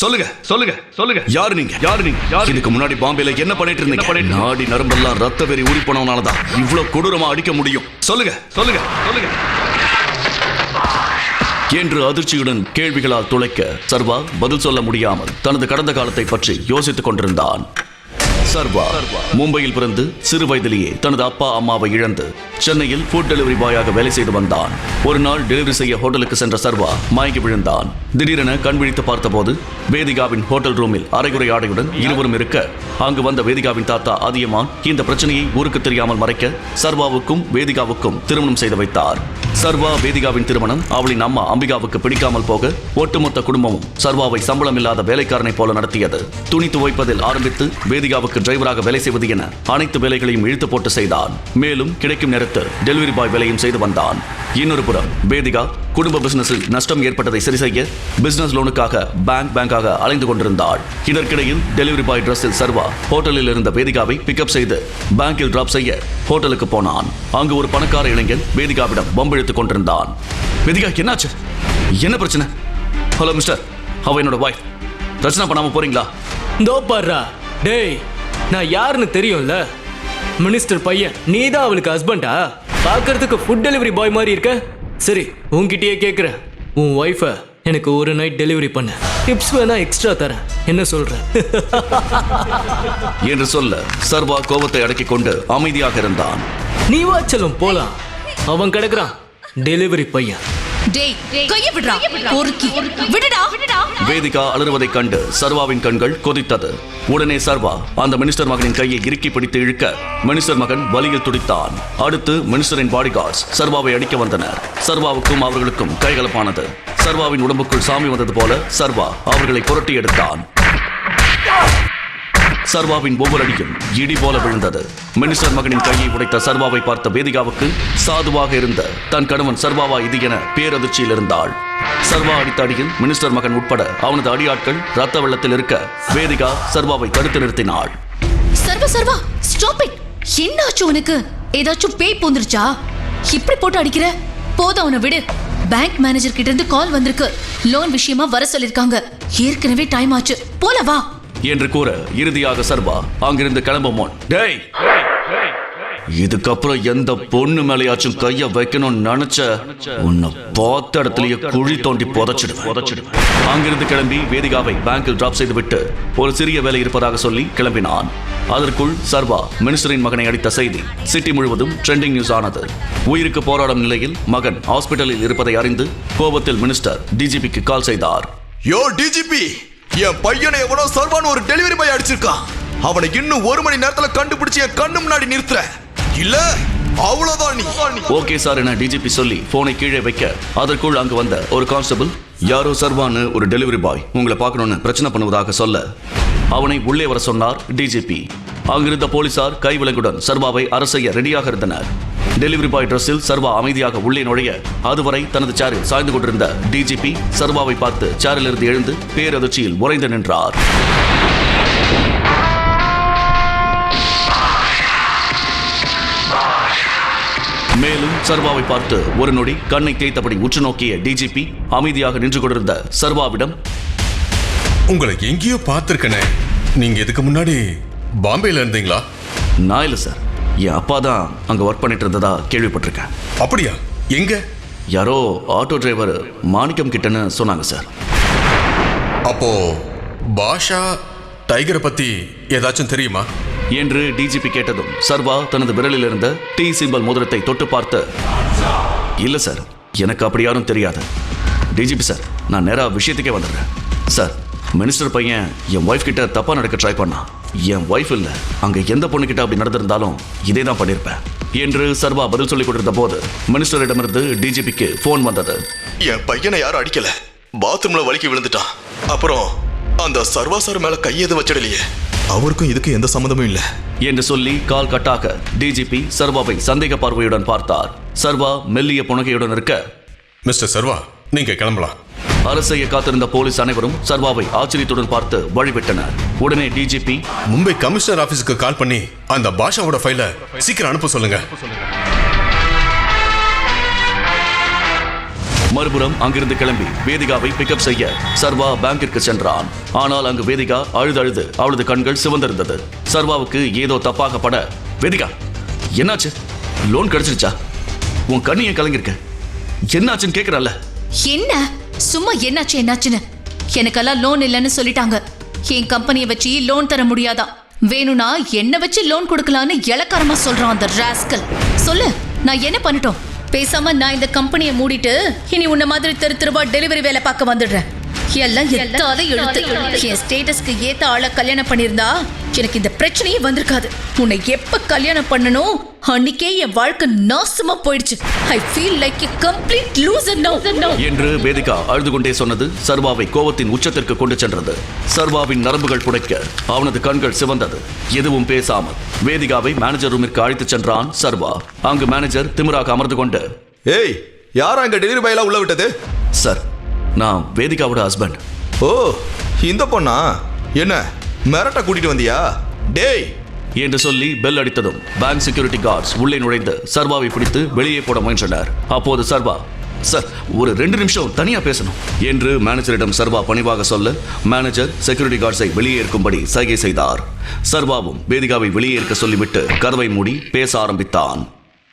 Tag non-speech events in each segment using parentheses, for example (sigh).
சொல்லுங்க சொல்லுங்க சொல்லுங்க. யாரு நீங்க? யாரு நீங்க? யாரு இதுக்கு முன்னாடி பாம்பேல என்ன பண்ணிட்டு இருந்தீங்க? நாடி நரம்பெல்லாம் ரத்த வெறி ஊறி போனவனால தான் இவ்வளவு கொடூரமா அடிக்க முடியும். சொல்லுங்க சொல்லுங்க சொல்லுங்க. என்று அதிர்ச்சியுடன் கேள்விகளால் துளைக்க சர்வா பதில் சொல்ல முடியாமல் தனது கடந்த காலத்தை பற்றி யோசித்துக் கொண்டிருந்தான். சர்வா. மும்பையில் பிறந்து சிறு வயதிலேயே தனது அப்பா அம்மாவை இழந்து சென்னையில் ஃபுட் டெலிவரி பாயாக வேலை செய்து வந்தான். ஒரு நாள் டெலிவரி செய்ய ஹோட்டலுக்கு சென்ற சர்வா மயங்கி விழுந்தான். திடீரென கண் விழித்து பார்த்தபோது வேதிகாவின் ஹோட்டல் ரூமில் அரைகுறை ஆடையுடன் இருவரும் இருக்க அங்கு வந்த வேதிகாவின் தாத்தா அதியமான் இந்த பிரச்சனையை ஊருக்கு தெரியாமல் மறைக்க சர்வாவுக்கும் வேதிகாவுக்கும் திருமணம் செய்து வைத்தார். சர்வா வேதிகாவின் திருமணம் அவளின் அம்மா அம்பிகாவுக்கு பிடிக்காமல் போக ஒட்டுமொத்த குடும்பமும் சர்வாவை சம்பளம் இல்லாத வேலைக்காரனை போல நடத்தியது. துணி துவைப்பதில் ஆரம்பித்து வேதிகாவுக்கு டிரைவராக வேலை செய்வது என அனைத்து வேலைகளையும் இழுத்து போட்டு செய்தான். மேலும் கிடைக்கும் நேரத்தில் டெலிவரி பாய் வேலையும் செய்து வந்தான். இன்னொரு புறம் வேதிகா குடும்ப பிசினஸில் நஷ்டம் ஏற்பட்டதை சரி செய்ய பிசினஸ் லோனுக்காக பேங்க் பேங்காக அலைந்து கொண்டிருந்தாள். இதற்கிடையில் டெலிவரி பாய் ட்ரெஸ்ஸில் சர்வா ஹோட்டலில் இருந்த வேதிகாவை பிக்கப் செய்து பேங்கில் டிராப் செய்ய ஹோட்டலுக்கு போனான். அங்கு ஒரு பணக்கார இளைஞன் வேதிகாவிடம் பம்பெழுத்துக் கொண்டிருந்தான். வேதிகா என்னாச்சு? என்ன பிரச்சனை? ஹலோ மிஸ்டர் அவ என்னோட வாய்ஃப் ரச்சனை பண்ணாம போறீங்களா? இதோ டேய் நான் யாருன்னு தெரியும்ல? மினிஸ்டர் பையன் நீ தான் அவளுக்கு ஹஸ்பண்டா பார்க்கறதுக்கு ஃபுட் டெலிவரி பாய் மாதிரி இருக்க? சரி உன்கிட்டயே கேட்குறேன் உன் ஒய்ஃபை எனக்கு ஒரு நைட் டெலிவரி பண்ண. டிப்ஸ் வேணா எக்ஸ்ட்ரா தரேன். என்ன சொல்ற? (laughs) என்று சொல்ல சர்வா கோபத்தை அடக்கிக் கொண்டு அமைதியாக இருந்தான். நீ வாச்சலும் போலாம். அவன் கிடக்குறான். டெலிவரி பையன். டேய் கைய விடுறா பொறுக்கி. விடுடா. வேதிகா அலறுவதைக் கண்டு சர்வாவின் கண்கள் கொதித்தது. உடனே சர்வா அந்த மினிஸ்டர் மகனின் கையை இறுக்கி பிடித்து இழுக்க மினிஸ்டர் மகன் வலியில் துடித்தான். அடுத்து மினிஸ்டரின் பாடிகார்ட்ஸ் சர்வாவை அடிக்க வந்தனர். சர்வாவுக்கும் அவர்களுக்கும் கைகலப்பானது. சர்வாவின் உடம்புக்குள் சாமி வந்தது போல சர்வா அவர்களை புரட்டி எடுத்தான். சர்வாவின் ஒவ்வொரு அடியும் இடி போல விழுந்தது. மினிஸ்டர் மகனின் கையை உடைத்த சர்வாவை பார்த்த வேதிகாவுக்கு சாதுவாக இருந்த தன் கணவன் சர்வாவா இது என பேரதிர்ச்சியில் இருந்தாள். சர்வா அடித்த அடியில் மினிஸ்டர் மகன் உட்பட அவனது அடியாட்கள் ரத்த வெள்ளத்தில் இருக்க வேதிகா சர்வாவை தடுத்து நிறுத்தினாள். சர்வ சர்வா ஸ்டாப் இட் என்னாச்சு உனக்கு? ஏதாச்சும் பேய் போந்துருச்சா? இப்படி போட்டு அடிக்கிற? போதும் அவனை விடு. பேங்க் மேனேஜர் கிட்ட இருந்து கால் வந்திருக்கு. லோன் விஷயமா வர சொல்லிருக்காங்க. ஏற்கனவே டைம் ஆச்சு. போல வா. என்று கூற இறுதியாக சர்வா அங்கிருந்து கிளம்பும் முன். டேய் இதுக்கப்புறம் எந்த பொண்ணு மேலேயாச்சும் கைய வைக்கணும்னு நினைச்ச உன்னை பார்த்த இடத்துலயே குழி தோண்டி புதைச்சிடுவேன். புதைச்சிடுவேன். அங்கிருந்து கிளம்பி வேதிகாவை பேங்கில் டிராப் செய்துவிட்டு ஒரு சிறிய வேலை இருப்பதாக சொல்லி கிளம்பினான். அதற்குள் சர்வா மினிஸ்டரின் மகனை அடித்த செய்தி சிட்டி முழுவதும் ட்ரெண்டிங் நியூஸ் ஆனது. உயிருக்கு போராடும் நிலையில் மகன் ஹாஸ்பிட்டலில் இருப்பதை அறிந்து கோபத்தில் மினிஸ்டர் டிஜிபிக்கு கால் செய்தார். யோ டிஜிபி என் பையனை எவனோ சர்வான் ஒரு டெலிவரி பாய் அடிச்சிருக்கான். அவனை இன்னும் ஒரு மணி நேரத்துல கண்டுபிடிச்சு என் கண்ணு முன்னாடி நிறுத்துற. இல்ல அவ்வளவுதான் நீ. ஓகே சார் என டிஜிபி சொல்லி போனை கீழே வைக்க அதற்குள் அங்கு வந்த ஒரு கான்ஸ்டபிள் யாரோ சர்வான்னு ஒரு டெலிவரி பாய் உங்களை பார்க்கணும்னு பிரச்சனை பண்ணுவதாக சொல்ல அவனை உள்ளே வர சொன்னார் டிஜிபி அங்கிருந்த போலீசார் கைவிலங்குடன் சர்வாவை அரசைய ரெடியாக இருந்தனர். டெலிவரி பாய் ட்ரெஸ்ஸில் சர்வா அமைதியாக உள்ளே நுழைய அதுவரை தனது சேரில் சாய்ந்து கொண்டிருந்த டிஜிபி சர்வாவை பார்த்து சேரிலிருந்து எழுந்து பேரதிர்ச்சியில் உறைந்து நின்றார். மேலும் சர்வாவை பார்த்து ஒரு நொடி கண்ணை தேய்த்தபடி உற்று நோக்கிய டிஜிபி அமைதியாக நின்று கொண்டிருந்த சர்வாவிடம் உங்களை எங்கேயோ பார்த்துருக்கனே. நீங்க இதுக்கு முன்னாடி பாம்பேல இருந்தீங்களா? நான் இல்லை சார் என் அப்பா தான் அங்கே ஒர்க் பண்ணிட்டு இருந்ததா கேள்விப்பட்டிருக்கேன். அப்படியா? எங்க? யாரோ ஆட்டோ டிரைவர் மாணிக்கம் கிட்டன்னு சொன்னாங்க சார் அப்போ பாஷா டைகரை பத்தி ஏதாச்சும் தெரியுமா? என்று டிஜிபி கேட்டதும் சர்வா தனது விரலில் இருந்த டி சிம்பல் மோதிரத்தை தொட்டு பார்த்து இல்லை சார் எனக்கு அப்படி யாரும் தெரியாது. டிஜிபி சார் நான் நேராக விஷயத்துக்கே வந்துடுறேன். சார் மினிஸ்டர் பையன் என் ஒய்ஃப் கிட்ட தப்பா நடக்க ட்ரை பண்ணான். என் ஒய்ஃப் இல்லை. அங்கே எந்த பொண்ணுகிட்ட அப்படி நடந்திருந்தாலும் இதே தான் பண்ணியிருப்பேன் என்று சர்வா பதில் சொல்லிக் கொண்டிருந்த போது மினிஸ்டரிடமிருந்து டிஜிபிக்கு ஃபோன் வந்தது. என் பையனை யாரும் அடிக்கல. பாத்ரூம்ல வலிக்கி விழுந்துட்டான். அப்புறம் அந்த சர்வா சார் மேல கையெது வச்சிடலையே. அவருக்கும் இதுக்கும் எந்த சம்மந்தமும் இல்ல. என்று சொல்லி கால் கட்டாக டிஜிபி சர்வாவை சந்தேக பார்வையுடன் பார்த்தார். சர்வா மெல்லிய புனகையுடன் இருக்க மிஸ்டர் சர்வா நீங்க கிளம்பலாம். அரசைய காத்திருந்த போலீஸ் அனைவரும் சர்வாவை ஆச்சரியத்துடன் பார்த்து வழிவிட்டனர். உடனே டிஜிபி மும்பை கமிஷனர் ஆபீஸ்க்கு கால் பண்ணி அந்த பாஷாவோட ஃபைல சீக்கிரம் அனுப்ப சொல்லுங்க. மறுபுறம் அங்கிருந்து கிளம்பி வேதிகாவை பிக்கப் செய்ய சர்வா பேங்கிற்கு சென்றான். ஆனால் அங்கு வேதிகா அழுது அழுது அவளது கண்கள் சிவந்திருந்தது. சர்வாவுக்கு ஏதோ தப்பாக பட வேதிகா என்னாச்சு? லோன் கிடைச்சிருச்சா? உன் கண்ணு ஏன் கலங்கிருக்க என்னாச்சுன்னு கேக்குறல்ல என்ன? சும்மா என்னாச்சு என்னாச்சுன்னு? எனக்கெல்லாம் லோன் இல்லைன்னு சொல்லிட்டாங்க. என் கம்பெனியை வச்சு லோன் தர முடியாதா? வேணும்னா என்ன வச்சு லோன் கொடுக்கலான்னு இலக்காரமா சொல்றான் அந்த ராஸ்கல் சொல்லு நான் என்ன பண்ணிட்டோம்? பேசாம நான் இந்த கம்பெனியை மூடிட்டு இனி உன்ன மாதிரி தெரு தெருவா டெலிவரி வேலை பார்க்க வந்துடுறேன். எல்லாம் எத்தாத எழுத்து. என் ஸ்டேட்டஸ்க்கு ஏத்த ஆளை கல்யாணம் பண்ணியிருந்தா எனக்கு இந்த பிரச்சனையே வந்திருக்காது. உன்னை எப்ப கல்யாணம் பண்ணணும் அன்னைக்கே என் வாழ்க்கை நாசமா போயிடுச்சு. I feel like a complete loser no என்று வேதிகா அழுது கொண்டே சொன்னது சர்வாவை கோபத்தின் உச்சத்திற்கு கொண்டு சென்றது. சர்வாவின் நரம்புகள் புடைக்க அவனது கண்கள் சிவந்தது. எதுவும் பேசாமல் வேதிகாவை மேனேஜர் ரூமிற்கு அழைத்துச் சென்றான் சர்வா. அங்கு மேனேஜர் திமிராக அமர்ந்து கொண்டு ஏய் யாரா இங்க டெலிவரி பாய் எல்லாம் உள்ள விட்டது? சார் நான் வேதிகாவோட ஹஸ்பண்ட் ஓ இந்த பொண்ணா? என்ன மிரட்ட கூட்டிட்டு வந்தியா? டேய்! என்று சொல்லி பெல் அடித்ததும் பேங்க் செக்யூரிட்டி கார்ட்ஸ் உள்ளே நுழைந்து சர்வாவை பிடித்து வெளியே போட முயன்றனர். அப்போது சர்வா சார் ஒரு ரெண்டு நிமிஷம் தனியா பேசணும் என்று மேனேஜரிடம் சர்வா பணிவாக சொல்ல மேனேஜர் செக்யூரிட்டி கார்ட்ஸை வெளியே இருக்கும்படி சைகை செய்தார். சர்வாவும் வேதிகாவை வெளியே இருக்க சொல்லிவிட்டு கதவை மூடி பேச ஆரம்பித்தான்.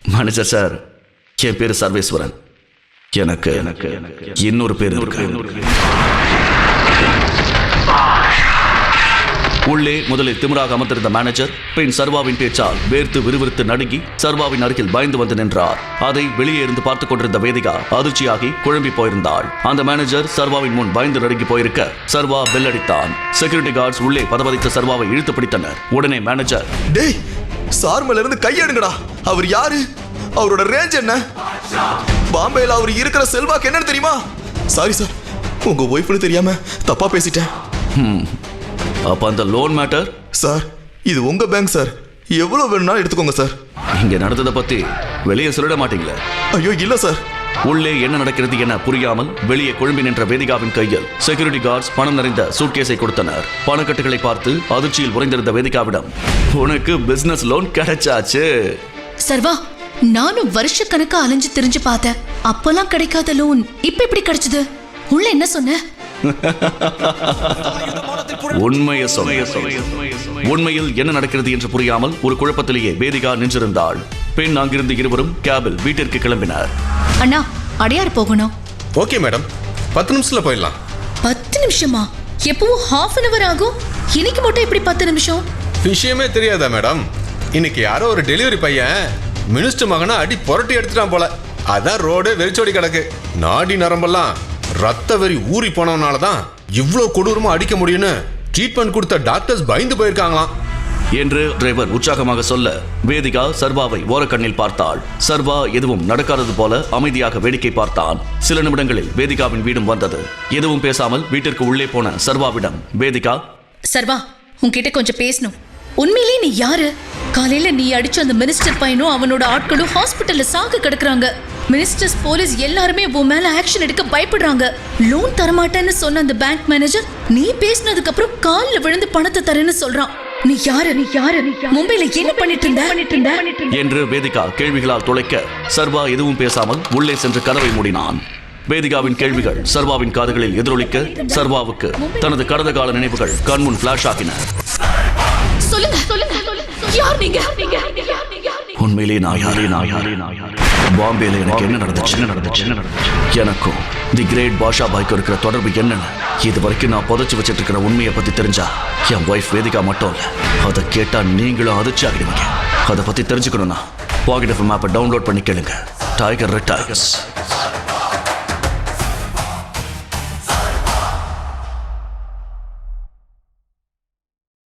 மேனேஜர் சார் என் பேரு சர்வேஸ்வரன். எனக்கு எனக்கு இன்னொரு பேர் இருக்கு. உள்ளே முதலில் திமிராக அமர்ந்திருந்த மேனேஜர் பின் சர்வாவின் பேச்சால் வேர்த்து விறுவிறுத்து நடுங்கி சர்வாவின் அருகில் பயந்து வந்து நின்றார். அதை வெளியே இருந்து பார்த்துக் கொண்டிருந்த வேதிகா அதிர்ச்சியாகி குழம்பி போயிருந்தாள். அந்த மேனேஜர் சர்வாவின் முன் பயந்து நடுங்கி போயிருக்க சர்வா பெல் அடித்தான் செக்யூரிட்டி கார்ட்ஸ் உள்ளே பதவதித்த சர்வாவை இழுத்து பிடித்தனர். உடனே மேனேஜர் டேய் சார் மேல இருந்து கையெடுங்கடா. அவர் யாரு? அவரோட ரேஞ்ச் என்ன? பாம்பேல அவர் இருக்கிற செல்வாக்கு என்னன்னு தெரியுமா? சாரி சார் உங்க ஒய்ஃப்னு தெரியாம தப்பா பேசிட்டேன். அப்ப அந்த லோன் மேட்டர் சார் இது உங்க பேங்க் சார் எவ்வளவு வேணும்னாலும் எடுத்துக்கோங்க சார் இங்க நடந்ததை பத்தி வெளியே சொல்லிட மாட்டீங்களே? ஐயோ இல்ல சார் உள்ளே என்ன நடக்கிறது என புரியாமல் வெளியே குழம்பி நின்ற வேதிகாவின் கையில் செக்யூரிட்டி கார்ட்ஸ் பணம் நிறைந்த சூட்கேஸை கொடுத்தனர். பணக்கட்டுகளை பார்த்து அதிர்ச்சியில் உறைந்திருந்த வேதிகாவிடம் உனக்கு பிசினஸ் லோன் கிடைச்சாச்சு. சர்வா நானும் வருஷ கணக்கா அலைஞ்சு தெரிஞ்சு பார்த்தேன். அப்பெல்லாம் கிடைக்காத லோன் இப்ப எப்படி கிடைச்சது? உள்ள என்ன சொன்ன? உண்மையை உண்மையில் என்ன நடக்கிறது என்று புரியாமல் ஒரு குழப்பத்திலேயே வேதிகா நின்றிருந்தாள். பின் அங்கிருந்து இருவரும் கேபில் வீட்டிற்கு கிளம்பினர். அண்ணா அடையார் போகணும். Okay madam. பத்து நிமிஷத்துல போயிடலாம். பத்து நிமிஷமா? எப்பவும் ஹாஃப் அன் அவர் ஆகும்? இன்னைக்கு மட்டும் எப்படி பத்து நிமிஷம்? விஷயமே தெரியாதா மேடம்? இன்னைக்கு யாரோ ஒரு டெலிவரி பையன் மினிஸ்டர் மகனை அடி புரட்டி எடுத்துட்டான் போல. அதான் ரோடு வெறிச்சோடி கிடக்கு. நாடி நரம்பெல்லாம் ரத்த வெறி ஊறி போனவனால தான் இவ்வளோ கொடூரமா அடிக்க முடியும்னு ட்ரீட்மெண்ட் கொடுத்த டாக்டர்ஸ் பயந்து போயிருக்காங்களாம். என்று டிரைவர் உற்சாகமாக சொல்ல வேதிகா சர்வாவை ஓரக்கண்ணில் பார்த்தாள். சர்வா எதுவும் நடக்காதது போல அமைதியாக வேடிக்கை பார்த்தான். சில நிமிடங்களில் வேதிகாவின் வீடும் வந்தது. எதுவும் பேசாமல் வீட்டிற்கு உள்ளே போன சர்வாவிடம் வேதிகா? சர்வா உன்கிட்ட கொஞ்சம் பேசணும். உண்மையிலேயே நீ யாரு? காலையில நீ அடிச்ச அந்த மினிஸ்டர் பையனும் அவனோட ஆட்களும் ஹாஸ்பிட்டல்ல சாக கிடக்குறாங்க. மினிஸ்டர்ஸ் போலீஸ் எல்லாருமே உன் மேல ஆக்ஷன் எடுக்க பயப்படுறாங்க. லோன் தரமாட்டேன்னு சொன்ன அந்த பேங்க் மேனேஜர் நீ பேசினதுக்கு அப்புறம் கால்ல விழுந்து பணத்தை தரேன்னு சொல்றான். நீ யாரு? நீ யாரு? மும்பைல என்ன பண்ணிட்டு இருந்த? பண்ணிட்டு இருந்த என்று வேதிகா கேள்விகளால் துளைக்க சர்வா எதுவும் பேசாமல் உள்ளே சென்று கதவை மூடினான். வேதிகாவின் கேள்விகள் சர்வாவின் காதுகளில் எதிரொலிக்க சர்வாவுக்கு தனது கடந்த கால நினைவுகள் கண்முன் பிளாஷ் ஆகின. சொல்லுங்க சொல்லுங்க. யார் நீங்க உண்மையிலே நான் யாரே நான் யாரே நான் யாரே பாம்பேல எனக்கு என்ன நடந்துச்சு? என்ன நடந்துச்சு? என்ன நடந்துச்சு? எனக்கும் தி கிரேட் பாஷா பாய்க்கு இருக்கிற தொடர்பு என்னன்னு இது வரைக்கும் நான் புதைச்சு வச்சிட்டு இருக்கிற உண்மையை பத்தி தெரிஞ்சா என் ஒய்ஃப் வேதிகா மட்டும் இல்ல அதை கேட்டா நீங்களும் அதிர்ச்சி ஆகிடுவீங்க. அதை பத்தி தெரிஞ்சுக்கணும்னா பாக்கெட் எஃப் மேப்பை டவுன்லோட் பண்ணி கேளுங்க. டைகர் ரிட்டார்ஸ்